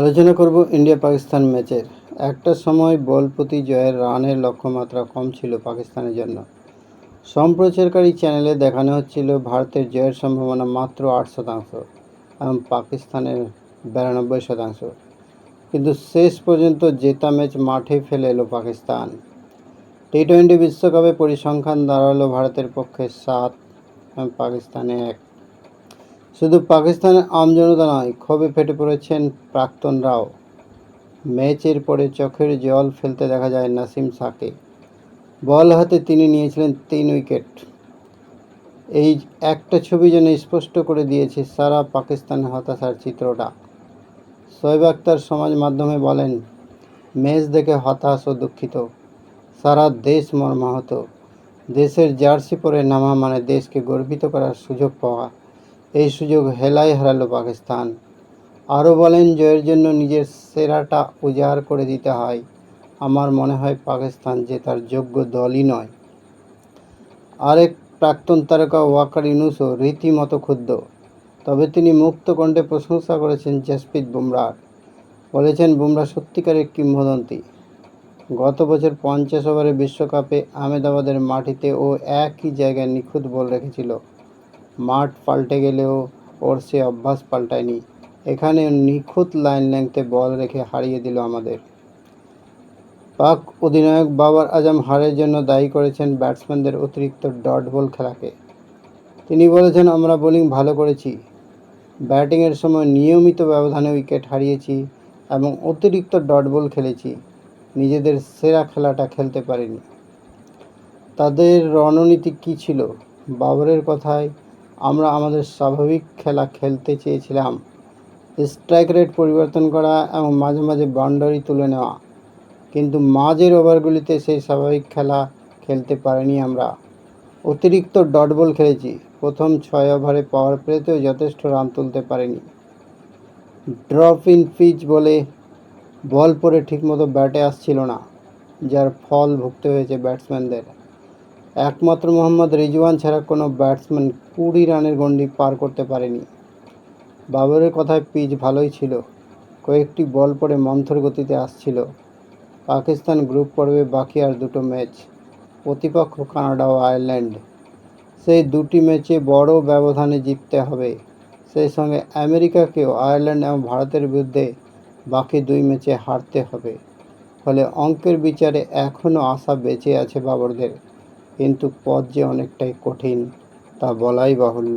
আলোচনা করব ইন্ডিয়া পাকিস্তান ম্যাচের। একটা সময় বল প্রতি জয়ের রানের লক্ষ্যমাত্রা কম ছিল পাকিস্তানের জন্য। সম্প্রচারকারী চ্যানেলে দেখানো হচ্ছিল ভারতের জয়ের সম্ভাবনা মাত্র আট শতাংশ এবং পাকিস্তানের বিরানব্বই শতাংশ। কিন্তু শেষ পর্যন্ত জেতা ম্যাচ মাঠে ফেলে এলো পাকিস্তান। টি টোয়েন্টি বিশ্বকাপে পরিসংখ্যান দাঁড়াল ভারতের পক্ষে সাত এবং পাকিস্তানে এক। শুধু পাকিস্তানের আমজনতা নয়, ক্ষোভে ফেটে পড়েছেন প্রাক্তনরাও ম্যাচের পরে চোখের জল ফেলতে দেখা যায় নাসিম শাহকে বল হাতে তিনি নিয়েছিলেন তিন উইকেট। এই একটা ছবি যেন স্পষ্ট করে দিয়েছে সারা পাকিস্তানের হতাশার চিত্রটা। শোয়েব আক্তার সমাজ মাধ্যমে বলেন, ম্যাচ দেখে হতাশ ও দুঃখিত। সারা দেশ মর্মাহত। দেশের জার্সি পরে নামা মানে দেশকে গর্বিত করার সুযোগ পাওয়া এই সুযোগ হেলায় হারালো পাকিস্তান। আরও বলেন, জয়ের জন্য নিজের সেরাটা উজাড় করে দিতে হয়। আমার মনে হয় পাকিস্তান যে তার যোগ্য দলই নয়। আরেক প্রাক্তন তারকা ওয়াকার ইউনুসও রীতিমতো ক্ষুব্ধ। তবে তিনি মুক্ত কণ্ঠে প্রশংসা করেছেন জসপ্রীত বুমরার বলেছেন বুমরা সত্যিকারের কিংবদন্তি। গত বছর পঞ্চাশ ওভারে বিশ্বকাপে আহমেদাবাদের মাটিতে ও একই জায়গায় নিখুঁত বল রেখেছিল। মাঠ পাল্টে গেলেও ওর সে অভ্যাস পাল্টায়নি। এখানে নিখুঁত লাইন লেংথে বল রেখে হারিয়ে দিল আমাদের। পাক অধিনায়ক বাবার আজম হারের জন্য দায়ী করেছেন ব্যাটসম্যানদের অতিরিক্ত ডট বল খেলাকে। তিনি বলেছেন, আমরা বোলিং ভালো করেছি। ব্যাটিংয়ের সময় নিয়মিত ব্যবধানে উইকেট হারিয়েছি এবং অতিরিক্ত ডট বল খেলেছি। নিজেদের সেরা খেলাটা খেলতে পারিনি। তাদের রণনীতি কী ছিল? বাবরের কথায় আমরা আমাদের স্বাভাবিক খেলা খেলতে চেয়েছিলাম। স্ট্রাইক রেট পরিবর্তন করা এবং মাঝে মাঝে বাউন্ডারি তুলে নেওয়া। কিন্তু মাঝের ওভারগুলিতে সেই স্বাভাবিক খেলা খেলতে পারিনি আমরা। অতিরিক্ত ডট বল খেলেছি। প্রথম ছয় ওভারে পাওয়ার প্লেতেও যথেষ্ট রান তুলতে পারিনি। ড্রপ ইন পিচ বলে বল পরে ঠিকমতো ব্যাটে আসছিল না, যার ফল ভুগতে হয়েছে ব্যাটসম্যানদের একমাত্র মোহাম্মদ রিজওয়ান ছাড়া কোনো ব্যাটসম্যান কুড়ি রানের গণ্ডি পার করতে পারেনি। বাবরের কথায় পিচ ভালোই ছিল। কয়েকটি বল পরে মন্থর গতিতে আসছিল। পাকিস্তান গ্রুপ পর্বে বাকি আর দুটো ম্যাচ। প্রতিপক্ষ কানাডা ও আয়ারল্যান্ড। সেই দুটি ম্যাচে বড় ব্যবধানে জিততে হবে। সেই সঙ্গে আমেরিকাকেও আয়ারল্যান্ড এবং ভারতের বিরুদ্ধে বাকি দুই ম্যাচে হারতে হবে। ফলে অঙ্কের বিচারে এখনও আশা বেঁচে আছে বাবরদের। কিন্তু পথ যে অনেকটাই কঠিন তা বলাই বাহুল্য।